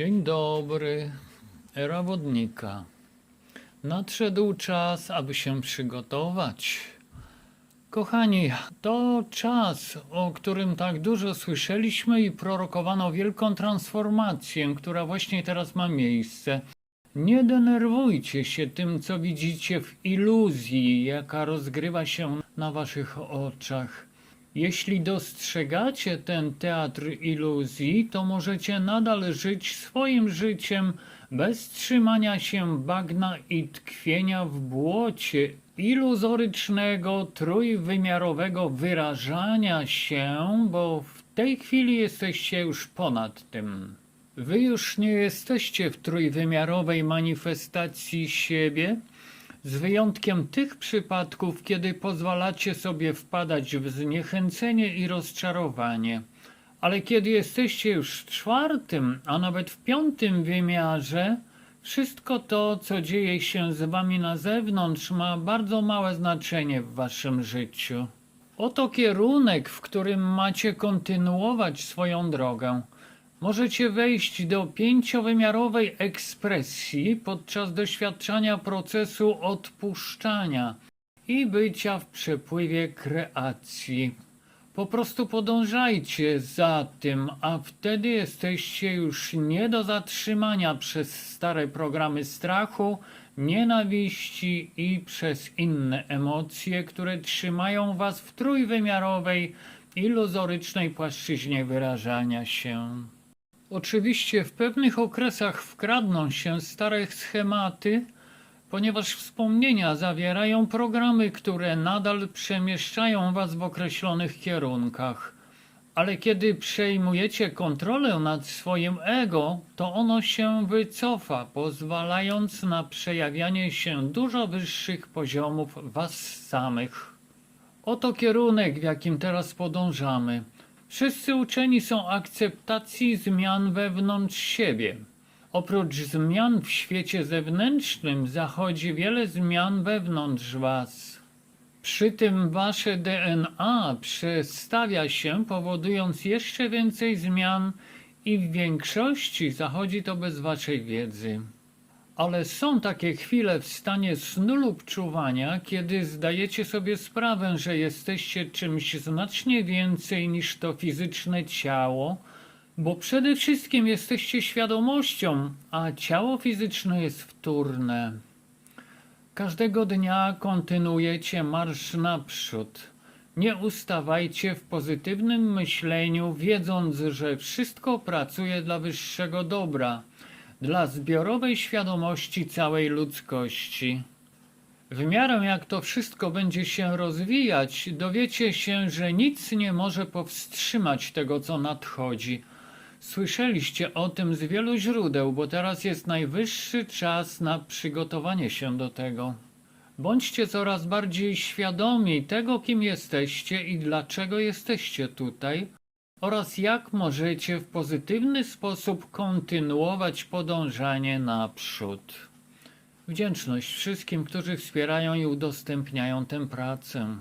Dzień dobry, era wodnika. Nadszedł czas, aby się przygotować. Kochani, to czas, o którym tak dużo słyszeliśmy i prorokowano wielką transformację, która właśnie teraz ma miejsce. Nie denerwujcie się tym, co widzicie w iluzji, jaka rozgrywa się na waszych oczach. Jeśli dostrzegacie ten teatr iluzji, to możecie nadal żyć swoim życiem bez trzymania się bagna i tkwienia w błocie iluzorycznego, trójwymiarowego wyrażania się, bo w tej chwili jesteście już ponad tym. Wy już nie jesteście w trójwymiarowej manifestacji siebie, z wyjątkiem tych przypadków, kiedy pozwalacie sobie wpadać w zniechęcenie i rozczarowanie. Ale kiedy jesteście już w czwartym, a nawet w piątym wymiarze, wszystko to, co dzieje się z wami na zewnątrz, ma bardzo małe znaczenie w waszym życiu. Oto kierunek, w którym macie kontynuować swoją drogę. Możecie wejść do pięciowymiarowej ekspresji podczas doświadczania procesu odpuszczania i bycia w przepływie kreacji. Po prostu podążajcie za tym, a wtedy jesteście już nie do zatrzymania przez stare programy strachu, nienawiści i przez inne emocje, które trzymają was w trójwymiarowej, iluzorycznej płaszczyźnie wyrażania się. Oczywiście w pewnych okresach wkradną się stare schematy, ponieważ wspomnienia zawierają programy, które nadal przemieszczają Was w określonych kierunkach. Ale kiedy przejmujecie kontrolę nad swoim ego, to ono się wycofa, pozwalając na przejawianie się dużo wyższych poziomów Was samych. Oto kierunek, w jakim teraz podążamy. Wszyscy uczeni są akceptacji zmian wewnątrz siebie. Oprócz zmian w świecie zewnętrznym zachodzi wiele zmian wewnątrz Was. Przy tym Wasze DNA przestawia się, powodując jeszcze więcej zmian i w większości zachodzi to bez Waszej wiedzy. Ale są takie chwile w stanie snu lub czuwania, kiedy zdajecie sobie sprawę, że jesteście czymś znacznie więcej niż to fizyczne ciało, bo przede wszystkim jesteście świadomością, a ciało fizyczne jest wtórne. Każdego dnia kontynuujecie marsz naprzód. Nie ustawajcie w pozytywnym myśleniu, wiedząc, że wszystko pracuje dla wyższego dobra dla zbiorowej świadomości całej ludzkości. W miarę jak to wszystko będzie się rozwijać, dowiecie się, że nic nie może powstrzymać tego, co nadchodzi. Słyszeliście o tym z wielu źródeł, bo teraz jest najwyższy czas na przygotowanie się do tego. Bądźcie coraz bardziej świadomi tego, kim jesteście i dlaczego jesteście tutaj, oraz jak możecie w pozytywny sposób kontynuować podążanie naprzód. Wdzięczność wszystkim, którzy wspierają i udostępniają tę pracę.